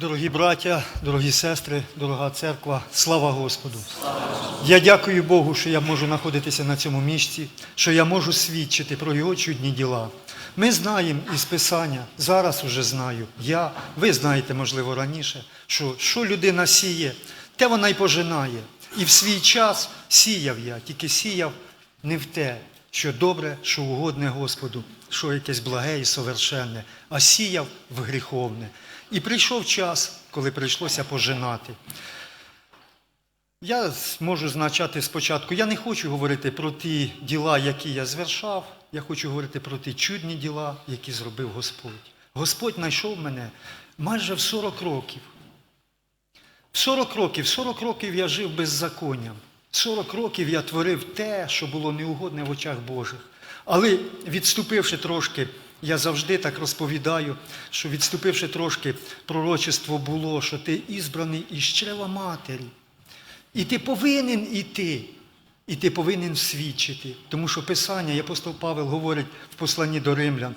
Дорогі браття, дорогі сестри, дорога церква, слава Господу! Я дякую Богу, що я можу знаходитися на цьому місці, що я можу свідчити про Його чудні діла. Ми знаємо із Писання, зараз уже знаю. Я, ви знаєте, можливо, раніше, що що людина сіє, те вона й пожинає. І в свій час сіяв я, тільки сіяв не в те, що добре, що угодне Господу, що якесь благе і совершенне, а сіяв в гріховне. І прийшов час, коли прийшлося пожинати. Я можу значати спочатку, я не хочу говорити про ті діла, які я звершав, я хочу говорити про ті чудні діла, які зробив Господь. Господь знайшов мене майже в 40 років. В 40 років, 40 років я жив беззаконням. 40 років я творив те, що було неугодне в очах Божих. Але відступивши трошки, я завжди так розповідаю, що відступивши трошки, пророчество було, що ти ізбраний із чрева матері. І ти повинен іти, і ти повинен свідчити. Тому що Писання, і апостол Павел говорить в посланні до римлян,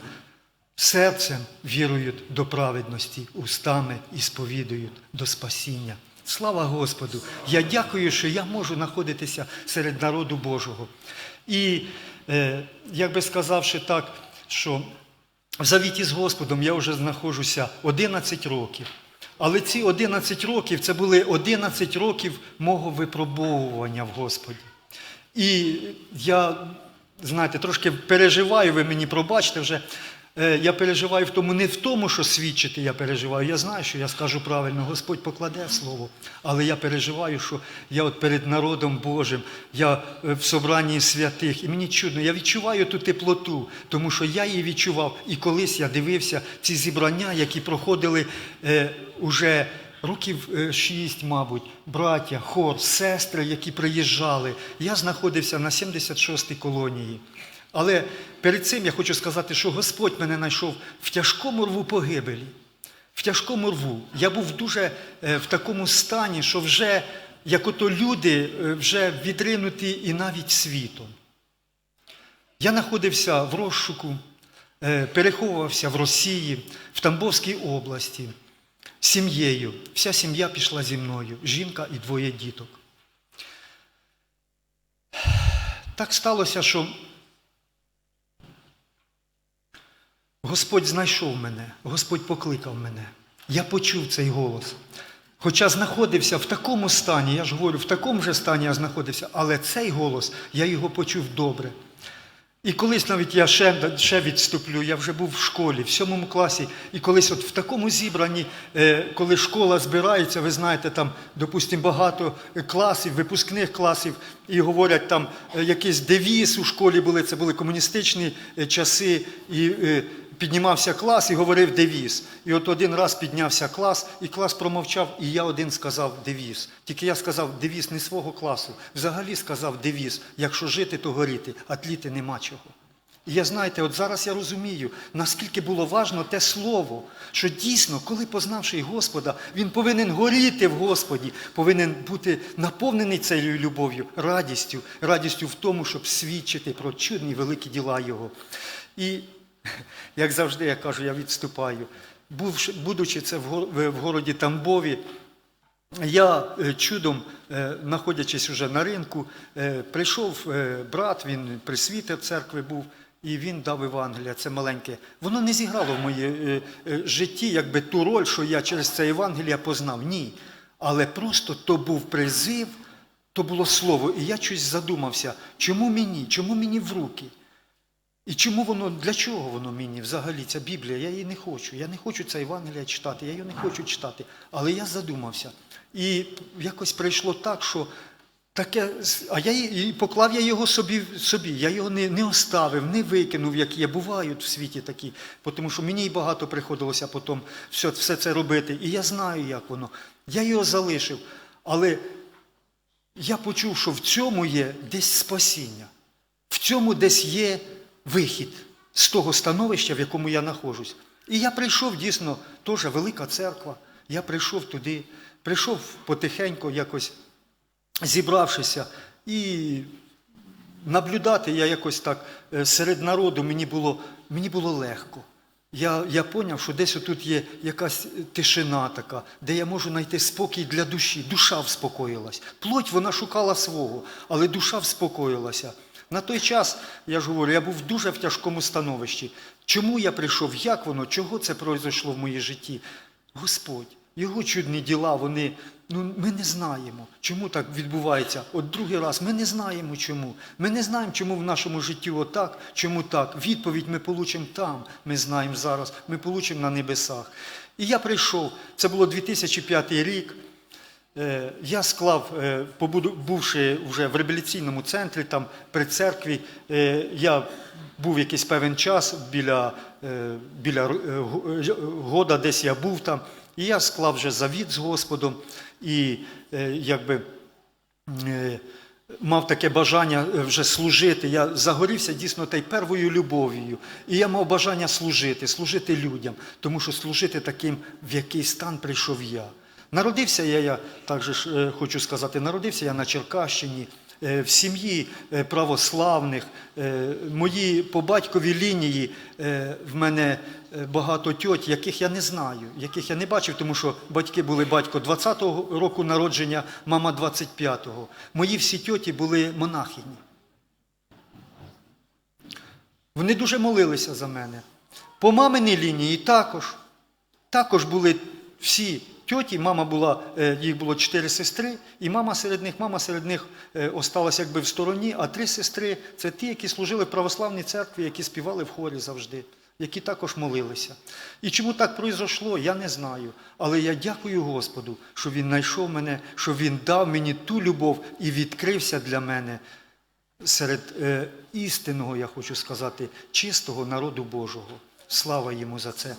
серцем вірують до праведності, устами і сповідують до спасіння. Слава Господу! Я дякую, що я можу знаходитися серед народу Божого. І, е, як би сказавши так, що в завіті з Господом я вже знаходжуся 11 років. Але ці 11 років це були 11 років мого випробовування в Господі. І я, знаєте, трошки переживаю, ви мені пробачте вже. Е, Я переживаю в тому, не в тому, що свідчити я переживаю. Я знаю, що я скажу правильно, Господь покладе слово. Але я переживаю, що я от перед народом Божим, я е, в собранні святих, і мені чудно, я відчуваю ту теплоту, тому що я її відчував. І колись я дивився ці зібрання, які проходили е, уже років е, шість, мабуть, браття, хор, сестри, які приїжджали. Я знаходився на 76-й колонії. Але перед цим я хочу сказати, що Господь мене знайшов в тяжкому рву погибелі. В тяжкому рву. Я був дуже е, в такому стані, що вже, як ото люди, е, вже відринуті і навіть світом. Я знаходився в розшуку, е, переховувався в Росії, в Тамбовській області, сім'єю. Вся сім'я пішла зі мною, жінка і двоє діток. Так сталося, що Господь знайшов мене, Господь покликав мене. Я почув цей голос. Хоча знаходився в такому стані, я ж говорю, в такому же стані я знаходився, але цей голос, я його почув добре. І колись навіть я ще, ще відступлю, я вже був в школі, в сьомому класі, і колись от в такому зібранні, е, коли школа збирається, ви знаєте, там, допустимо, багато класів, випускних класів, і говорять там е, якийсь девіз у школі були, це були комуністичні е, часи, і піднімався клас і говорив девіз. І от один раз піднявся клас, і клас промовчав, і я один сказав девіз. Тільки я сказав девіз не свого класу. Взагалі сказав девіз, якщо жити, то горіти, а тліти нема чого. І я знаєте, от зараз я розумію, наскільки було важно те слово, що дійсно, коли познавши Господа, він повинен горіти в Господі, повинен бути наповнений цією любов'ю, радістю, радістю в тому, щоб свідчити про чудні великі діла Його. І як завжди, я кажу, я відступаю. Будучи це в гор- в в городі Тамбові, я е, чудом, е, знаходячись вже на ринку, е, прийшов брат, він присвітер церкви був, і він дав Євангелія, це маленьке. Воно не зіграло в моє житті якби ту роль, що я через це Євангелія познав. Ні. Але просто то був призив, то було слово. І я щось задумався, чому мені, чому мені в руки? І чому воно, для чого воно мені взагалі, ця Біблія? Я її не хочу. Я не хочу це Євангелія читати, я її не хочу читати. Але я задумався. І якось прийшло так, що таке, а я і поклав я його собі, собі. Я його не, не оставив, не викинув, як є. Бувають в світі такі. Тому що мені й багато приходилося потім все, все це робити. І я знаю, як воно. Я його залишив. Але я почув, що в цьому є десь спасіння. В цьому десь є вихід з того становища, в якому я знаходжусь. І я прийшов дійсно, теж велика церква. Я прийшов туди, прийшов потихеньку, якось зібравшися, і наблюдати я якось так е, серед народу мені було, мені було легко. я, я поняв, що десь тут є якась тишина така, де я можу знайти спокій для душі. Душа вспокоїлась. Плоть вона шукала свого, але душа вспокоїлася. На той час, я ж говорю, я був дуже в тяжкому становищі. Чому я прийшов, як воно, чого це произошло в моїй житті? Господь, його чудні діла, вони, ну, ми не знаємо, чому так відбувається. От другий раз ми не знаємо чому. Ми не знаємо, чому в нашому житті отак, чому так. Відповідь ми получимо там, ми знаємо зараз, ми получимо на небесах. І я прийшов, це було 2005 рік. Е, Я склав, е, бувши вже в реабілітаційному центрі, там при церкві, е, я був якийсь певний час біля, біля го- года, десь я був там, і я склав вже завіт з Господом, і якби мав таке бажання вже служити. Я загорівся дійсно та й первою любов'ю. І я мав бажання служити, служити людям, тому що служити таким, в який стан прийшов я. Народився я, я також е, хочу сказати, народився я на Черкащині. е, В сім'ї е, православних, мої по батьковій лінії в мене багато тьоть, яких я не знаю, яких я не бачив, тому що батьки були батько 20-го року народження, мама 25-го. Мої всі тьоті були монахині. Вони дуже молилися за мене. По маминій лінії також. Також були всі тьоті, мама була, е, їх було чотири сестри, і мама серед них, мама серед них е, осталась якби в стороні, а три сестри це ті, які служили в православній церкві, які співали в хорі завжди, які також молилися. І чому так пройшло, я не знаю. Але я дякую Господу, що Він знайшов мене, що Він дав мені ту любов і відкрився для мене серед е, істинного, я хочу сказати, чистого народу Божого. Слава йому за це.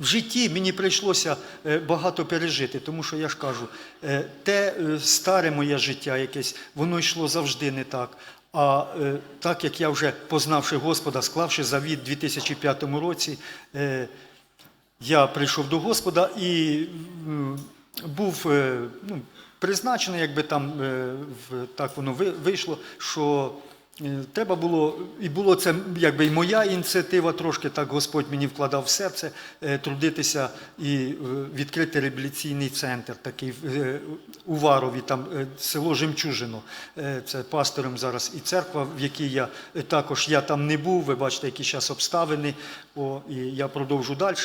В житті мені прийшлося е, багато пережити, тому що я ж кажу, е, те е, старе моє життя якесь, воно йшло завжди не так. А так як я вже познавши Господа, склавши завіт у 2005 році, я прийшов до Господа і був ну, призначений, якби там так воно вийшло, що треба було, і було це якби і моя ініціатива, трошки так Господь мені вкладав в серце е, трудитися і е, відкрити реабілітаційний центр, такий е, у Варові, там е, село Жемчужино. Е, Це пастором зараз і церква, в якій я е, також я там не був. Ви бачите, які зараз обставини. О, і я продовжу далі.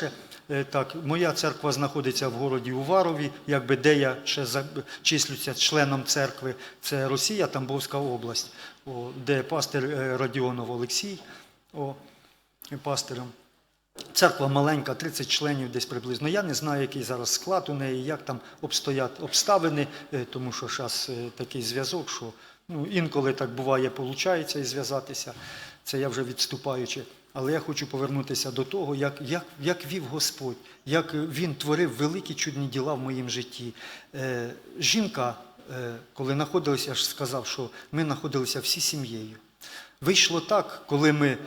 Е, Так, моя церква знаходиться в городі Уварові, якби де я ще числюся членом церкви. Це Росія, Тамбовська область, о, де пастир е, Радіонов Олексій, о, пастиром. Церква маленька, 30 членів десь приблизно. Я не знаю, який зараз склад у неї, як там обстоять обставини, е, тому що зараз такий зв'язок, що ну, інколи так буває, виходить і зв'язатися. Це я вже відступаючи. Але я хочу повернутися до того, як, як, як вів Господь, як Він творив великі чудні діла в моїм житті. Е, жінка, е, коли знаходилася, я ж сказав, що ми знаходилися всі сім'єю. Вийшло так, коли ми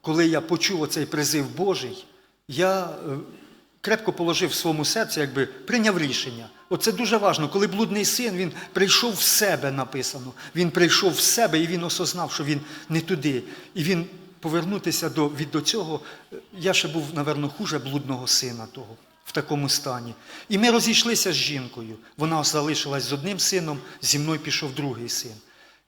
коли я почув оцей призив Божий, я е, крепко положив в своєму серці, якби прийняв рішення. Оце дуже важливо, коли блудний син він прийшов в себе, написано. Він прийшов в себе і він осознав, що він не туди. І він повернутися до, від до цього. е, Я ще був, напевно, хуже блудного сина того. В такому стані. І ми розійшлися з жінкою. Вона залишилась з одним сином, зі мною пішов другий син.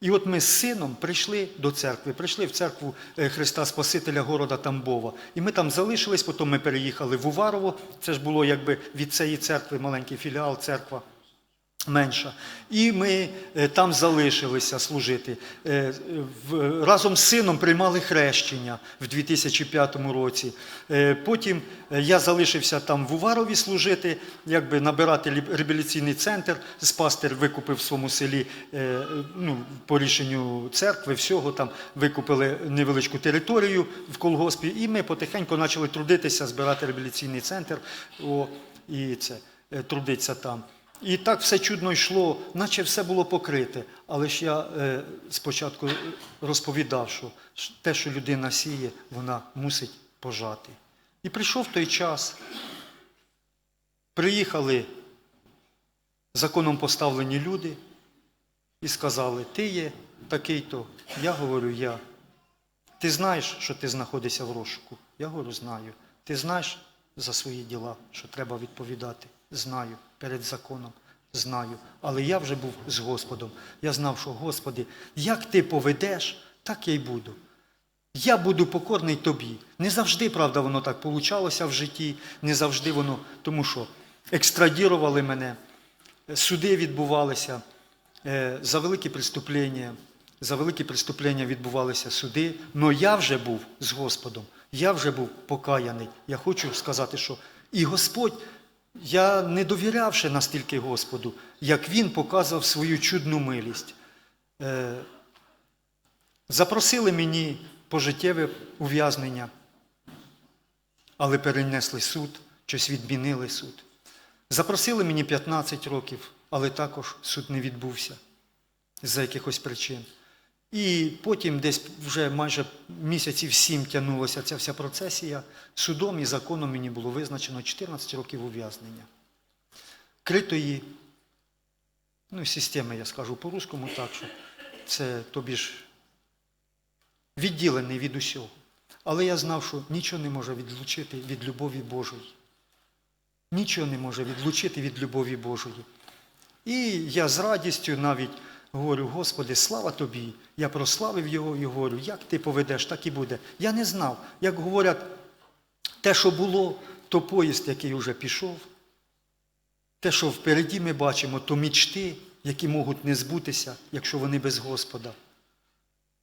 І от ми з сином прийшли до церкви, прийшли в церкву е, Христа Спасителя города Тамбова. І ми там залишились, потім ми переїхали в Уварово. Це ж було якби від цієї церкви маленький філіал, церква менша. І ми е, там залишилися служити. Е, Разом з сином приймали хрещення в 2005 році. Е, Потім я залишився там в Уварові служити, якби набирати реабілітаційний центр. З пастир викупив в своєму селі ну, по рішенню церкви, всього там викупили невеличку територію в колгоспі, і ми потихеньку почали трудитися, збирати реабілітаційний центр. О, і це, трудитися там. І так все чудно йшло, наче все було покрите. Але ж я е, спочатку розповідав, що те, що людина сіє, вона мусить пожати. І прийшов той час. Приїхали законом поставлені люди і сказали: ти є такий-то. Я говорю, я. Ти знаєш, що ти знаходишся в розшуку? Я говорю, знаю. Ти знаєш за свої діла, що треба відповідати? Знаю. Перед законом. Знаю. Але я вже був з Господом. Я знав, що Господи, як ти поведеш, так я й буду. Я буду покорний тобі. Не завжди, правда, воно так получалося в житті, не завжди воно, тому що екстрадірували мене, суди відбувалися е, за великі преступлення. За великі преступлення відбувалися суди, але я вже був з Господом, я вже був покаяний. Я хочу сказати, що і Господь, я не довірявши настільки Господу, як Він показав свою чудну милість. Е, Запросили мені пожиттєве ув'язнення, але перенесли суд, щось відмінили суд. Запросили мені 15 років, але також суд не відбувся з-за якихось причин. І потім десь вже майже місяців сім тягнулася ця вся процесія. Судом і законом мені було визначено 14 років ув'язнення. Критої, ну, системи, я скажу по-русскому так, що це тобі ж відділений від усього. Але я знав, що нічого не може відлучити від любові Божої. Нічого не може відлучити від любові Божої. І я з радістю навіть говорю, Господи, слава Тобі. Я прославив Його і говорю, як ти поведеш, так і буде. Я не знав, як говорять, те, що було, то поїзд, який вже пішов. Те, що впереді ми бачимо, то мічти, які можуть не збутися, якщо вони без Господа.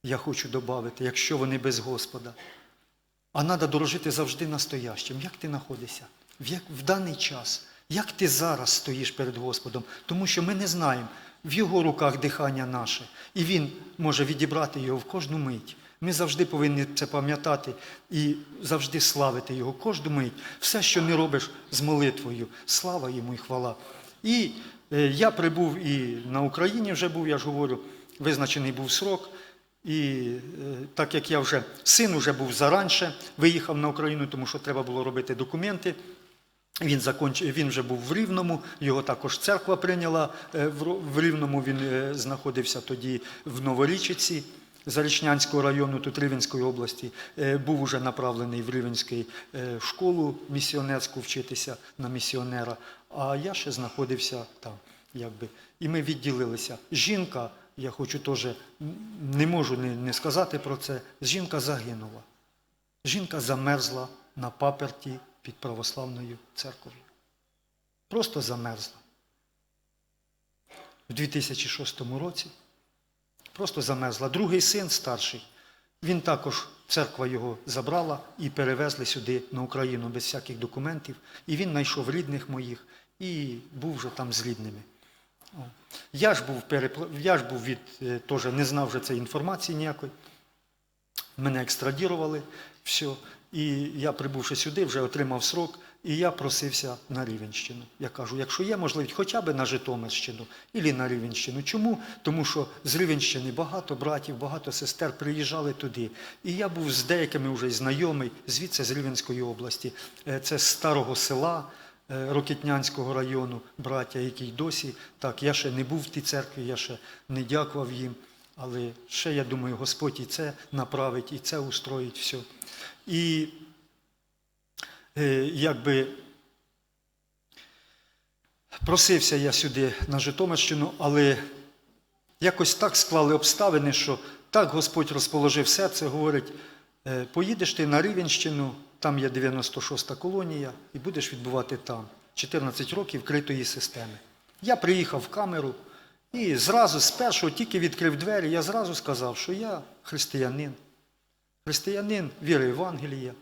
Я хочу додати, якщо вони без Господа. А треба дорожити завжди настоящим. Як ти знаходишся? В, в даний час. Як ти зараз стоїш перед Господом? Тому що ми не знаємо, в Його руках дихання наше, і Він може відібрати його в кожну мить. Ми завжди повинні це пам'ятати і завжди славити Його кожну мить. Все, що не робиш з молитвою, слава йому і хвала. І е, я прибув і на Україні вже був, я ж говорю, визначений був срок. І е, так як я вже син вже був заранше, виїхав на Україну, тому що треба було робити документи. Він закончив, він вже був в Рівному, його також церква прийняла е, в Рівному. Він е, знаходився тоді в Новорічиці Зарічнянського району, тут Рівенської області. Е, Був уже направлений в Рівенську школу місіонерську вчитися на місіонера. А я ще знаходився там, якби. І ми відділилися. Жінка, я хочу теж, не можу не сказати про це. Жінка загинула. Жінка замерзла на паперті під православною церков'ю. Просто замерзла. В 2006 році просто замерзла. Другий син старший, він також, церква його забрала і перевезли сюди на Україну без всяких документів. І він знайшов рідних моїх і був вже там з рідними. Я ж був перепл... я ж був від е, теж не знав вже цієї інформації ніякої. Мене екстрадірували, все. І я, прибувши сюди, вже отримав срок, і я просився на Рівенщину. Я кажу, якщо є можливість, хоча б на Житомирщину і на Рівенщину. Чому? Тому що з Рівенщини багато братів, багато сестер приїжджали туди. І я був з деякими вже знайомий, звідси з Рівенської області. Е, Це з старого села. е, Рокітнянського району, браття, які й досі. Так, я ще не був в тій церкві, я ще не дякував їм. Але ще, я думаю, Господь і це направить, і це устроїть все. І е, якби просився я сюди на Житомирщину, але якось так склали обставини, що так Господь розположив серце, говорить, е, поїдеш ти на Рівенщину, там є 96-та колонія, і будеш відбувати там 14 років критої системи. Я приїхав в камеру і зразу, з першого, тільки відкрив двері, я зразу сказав, що я християнин. Християнин віри Євангелія.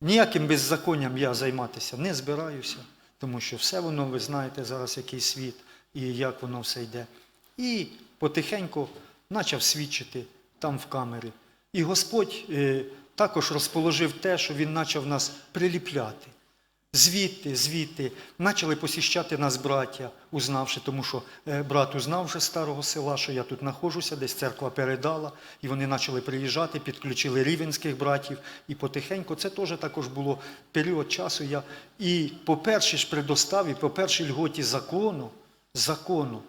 Ніяким беззаконням я займатися не збираюся, тому що все воно, ви знаєте, зараз який світ і як воно все йде. І потихеньку почав свідчити там в камері. І Господь е, також розположив те, що Він почав нас приліпляти. Звідти, звідти, почали посіщати нас браття, узнавши, тому що е, брат узнав вже старого села, що я тут знаходжуся, десь церква передала, і вони почали приїжджати, підключили рівенських братів, і потихеньку це теж також було період часу. Я і по першій ж предоставі, по першій льготі закону, закону,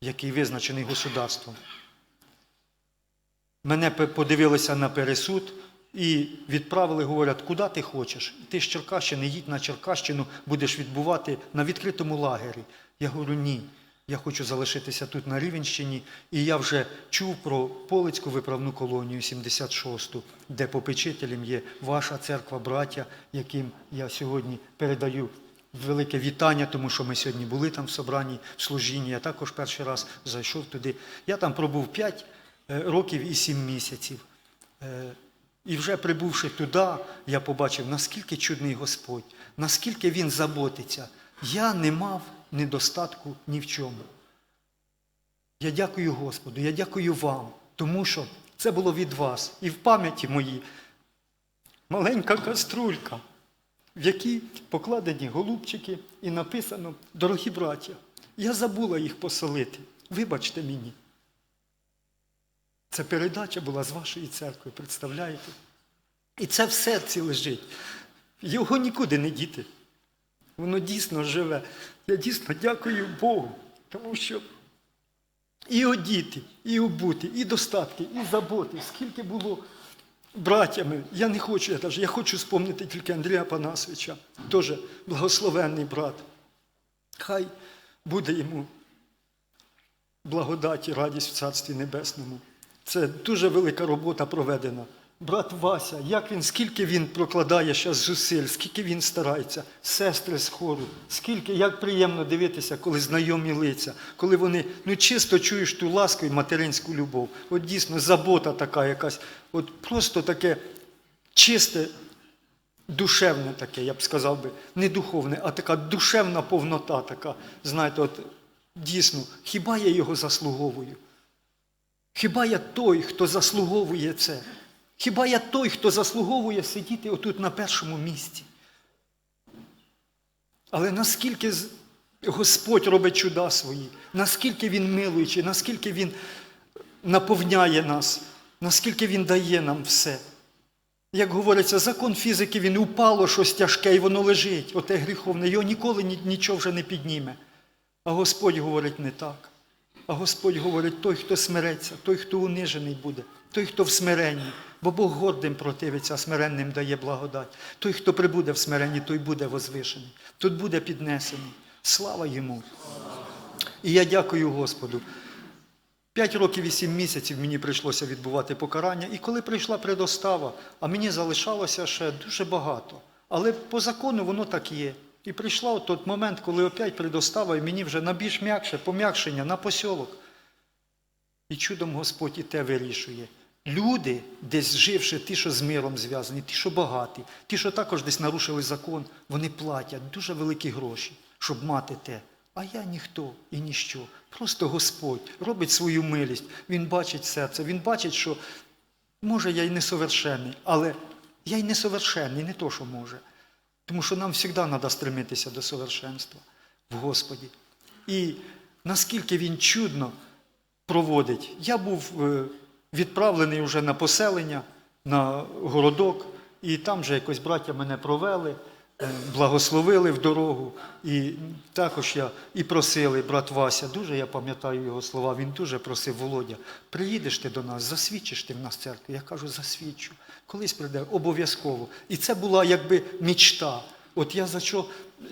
який визначений государством, мене подивилися на пересуд, І відправили, говорять, куди ти хочеш? Ти з Черкащини, їдь на Черкащину, будеш відбувати на відкритому лагері. Я говорю, ні. Я хочу залишитися тут на Рівенщині, і я вже чув про Полицьку виправну колонію 76-ту, де попечителем є ваша церква, браття, яким я сьогодні передаю велике вітання, тому що ми сьогодні були там в собранні, в служінні. Я також перший раз зайшов туди. Я там пробув 5 років і 7 місяців. І вже прибувши туди, я побачив, наскільки чудний Господь, наскільки Він заботиться. Я не мав недостатку ні в чому. Я дякую Господу, я дякую вам, тому що це було від вас. І в пам'яті моїй маленька каструлька, в якій покладені голубчики і написано Дорогі браття, я забула їх посолити. Вибачте мені. Це передача була з вашої церкви, представляєте? І це в серці лежить. Його нікуди не діти. Воно дійсно живе. Я дійсно дякую Богу, тому що і одіти, і обути, і достатки, і заботи, скільки було братями. Я не хочу, я, даже, я хочу спомнити тільки Андрія Панасовича, теж благословенний брат. Хай буде йому благодаті, радість в Царстві Небесному. Це дуже велика робота проведена. Брат Вася, як він, скільки він прокладає зараз зусиль, скільки він старається, сестри з хору, скільки, як приємно дивитися, коли знайомі лиця, коли вони ну чисто чуєш ту ласку і материнську любов. От дійсно забота така якась, от просто таке чисте, душевне таке, я б сказав би, не духовне, а така душевна повнота, така, знаєте, от дійсно, хіба я його заслуговую? Хіба я той, хто заслуговує це? Хіба я той, хто заслуговує сидіти отут на першому місці? Але наскільки Господь робить чуда свої, наскільки Він милуючий, наскільки Він наповняє нас, наскільки Він дає нам все. Як говориться, закон фізики, він упало щось тяжке, і воно лежить, оте гріховне, його ніколи нічого вже не підніме. А Господь говорить не так. А Господь говорить, той, хто смиреться, той, хто унижений буде, той, хто в смиренні. Бо Бог гордим противиться, а смиренним дає благодать. Той, хто прибуде в смиренні, той буде возвишений. Тут буде піднесений. Слава йому. І я дякую Господу. П'ять років і сім місяців мені прийшлося відбувати покарання. І коли прийшла предостава, а мені залишалося ще дуже багато. Але по закону воно так є. І прийшла от той момент, коли опять предостава, і мені вже на більш м'якше, пом'якшення, на посьолок. І чудом Господь і те вирішує. Люди, десь живши, ті, що з миром зв'язані, ті, що багаті, ті, що також десь нарушили закон, вони платять дуже великі гроші, щоб мати те. А я ніхто і ніщо. Просто Господь робить свою милість. Він бачить серце, він бачить, що може я й несовершенний, але я й несовершенний, не то, що може. Тому що нам завжди треба стремитися до совершенства в Господі. І наскільки він чудно проводить. Я був е, відправлений вже на поселення, на городок, і там вже якось браття мене провели, е, благословили в дорогу. І також я і просили, брат Вася, дуже я пам'ятаю його слова, він дуже просив Володя, приїдеш ти до нас, засвідчиш ти в нас церкву. Я кажу, засвідчу. Колись прийде, обов'язково. І це була якби мічта. От я за що,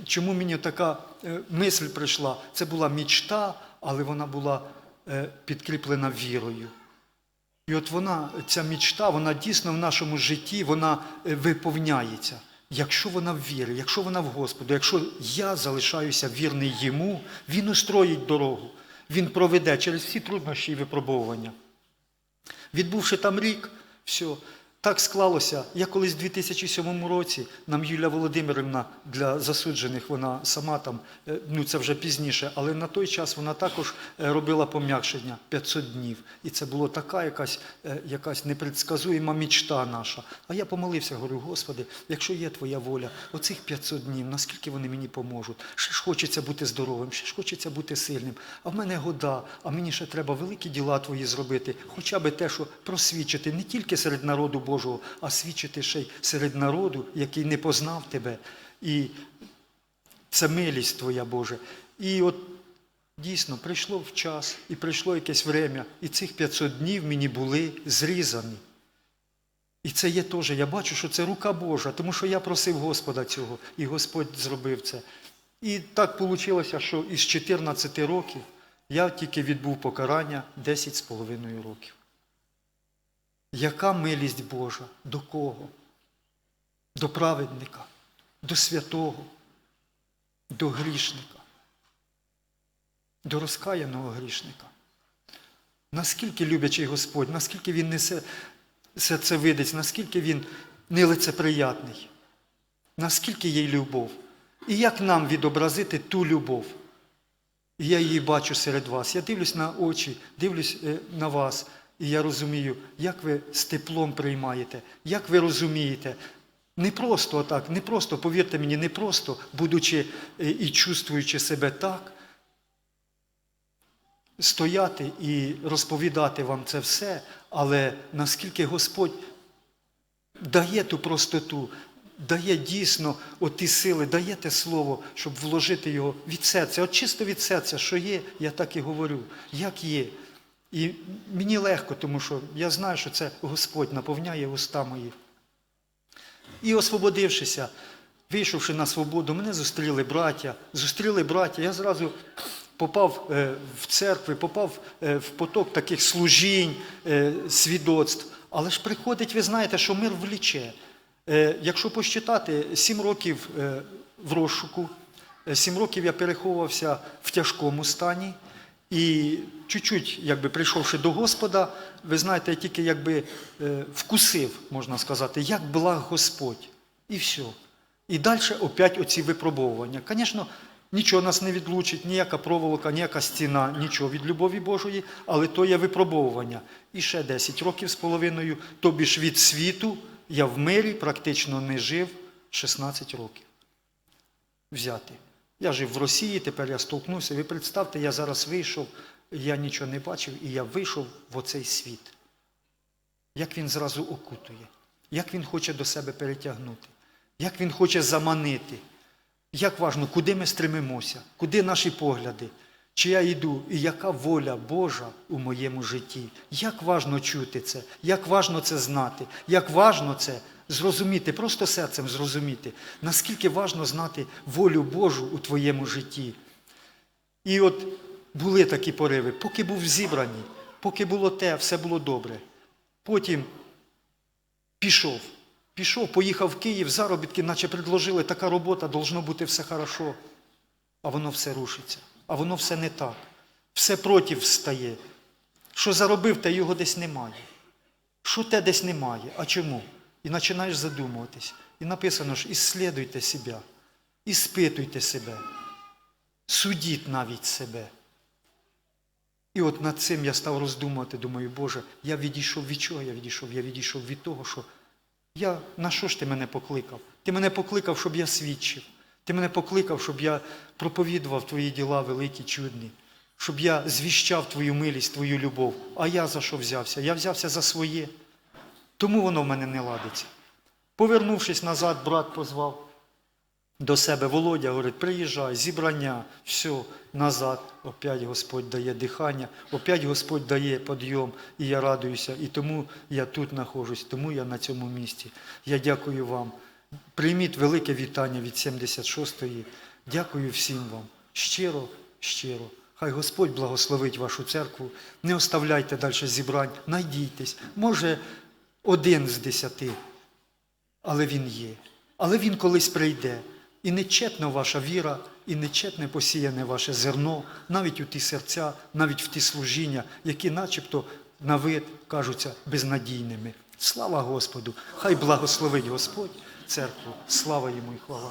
чому мені така е, мисль прийшла? Це була мічта, але вона була е, підкріплена вірою. І от вона, ця мічта, вона дійсно в нашому житті вона е, виповняється. Якщо вона в вірі, якщо вона в Господу, якщо я залишаюся вірний йому, він устроїть дорогу, він проведе через всі труднощі і випробовування. Відбувши там рік, все, так склалося. Я колись в 2007 році, нам Юлія Володимирівна для засуджених, вона сама там, е, ну це вже пізніше, але на той час вона також е, робила пом'якшення 500 днів. І це була така якась, е, якась непредсказуєма мічта наша. А я помолився, говорю, Господи, якщо є Твоя воля, оцих 500 днів, наскільки вони мені поможуть? Ще ж хочеться бути здоровим, ще ж хочеться бути сильним. А в мене года, а мені ще треба великі діла Твої зробити, хоча б те, що просвідчити не тільки серед народу Божого, а свідчити ще й серед народу, який не познав Тебе. І це милість Твоя Боже. І от дійсно прийшло в час, і прийшло якесь время, і цих 500 днів мені були зрізані. І це є теж, я бачу, що це рука Божа, тому що я просив Господа цього, і Господь зробив це. І так вийшло, що із 14 років я тільки відбув покарання 10 з половиною років. Яка милість Божа? До кого? До праведника, до святого, до грішника, до розкаяного грішника. Наскільки любячий Господь, наскільки Він несе серцевидець, наскільки Він нелицеприятний, наскільки є любов. І як нам відобразити ту любов? Я її бачу серед вас. Я дивлюсь на очі, дивлюсь е, на вас, і я розумію, як ви з теплом приймаєте, як ви розумієте. Не просто отак, не просто, повірте мені, не просто, будучи е, і чувствуючи себе так, стояти і розповідати вам це все, але наскільки Господь дає ту простоту, дає дійсно оті сили, дає те слово, щоб вложити його від серця. От чисто від серця, що є, я так і говорю, як є. І мені легко, тому що я знаю, що це Господь наповняє уста мої. І освободившися, вийшовши на свободу, мене зустріли браття, зустріли браття. Я зразу попав е, в церкви, попав е, в поток таких служінь, е, свідоцтв. Але ж приходить, ви знаєте, що мир вліче. Якщо посчитати, сім років в розшуку, сім років я переховувався в тяжкому стані. І чуть-чуть, якби прийшовши до Господа, ви знаєте, я тільки якби е, вкусив, можна сказати, як благ Господь. І все. І далі опять оці випробовування. Звісно, нічого нас не відлучить, ніяка проволока, ніяка стіна, нічого від любові Божої, але то є випробовування. І ще 10 років з половиною, тобі ж від світу я в мирі практично не жив 16 років. Взяти. Я жив в Росії, тепер я столкнувся. Ви представте, я зараз вийшов, я нічого не бачив, і я вийшов в оцей світ. Як він зразу окутує, як він хоче до себе перетягнути, як він хоче заманити. Як важно, куди ми стремимося, куди наші погляди, чи я йду, і яка воля Божа у моєму житті. Як важно чути це, як важно це знати, як важно це зрозуміти, просто серцем зрозуміти, наскільки важно знати волю Божу у твоєму житті. І от були такі пориви, поки був зібраний, поки було те, все було добре. Потім пішов. Пішов, поїхав в Київ, заробітки, наче предложили, така робота, должно бути все хорошо. А воно все рушиться, а воно все не так. Все проти встає. Що заробив, та його десь немає. Що те десь немає? А чому? І починаєш задумуватись. І написано ж, ісследуйте себе, іспитуйте себе, судіть навіть себе. І от над цим я став роздумувати, думаю, Боже, я відійшов від чого я відійшов? Я відійшов від того, що я, на що ж ти мене покликав? Ти мене покликав, щоб я свідчив. Ти мене покликав, щоб я проповідував твої діла великі, чудні, щоб я звіщав твою милість, твою любов. А я за що взявся? Я взявся за своє. Тому воно в мене не ладиться. Повернувшись назад, брат позвав до себе Володя, говорить, приїжджай, зібрання, все, назад. Опять Господь дає дихання, опять Господь дає підйом, і я радуюся. І тому я тут знаходжусь, тому я на цьому місці. Я дякую вам. Прийміть велике вітання від 76-ї. Дякую всім вам. Щиро, щиро. Хай Господь благословить вашу церкву. Не оставляйте далі зібрань, найдійтесь. Може, один з десяти, але він є. Але він колись прийде. І нечетна ваша віра, і нечетне посіяне ваше зерно, навіть у ті серця, навіть в ті служіння, які начебто на вид кажуться безнадійними. Слава Господу! Хай благословить Господь церкву. Слава йому і хвала.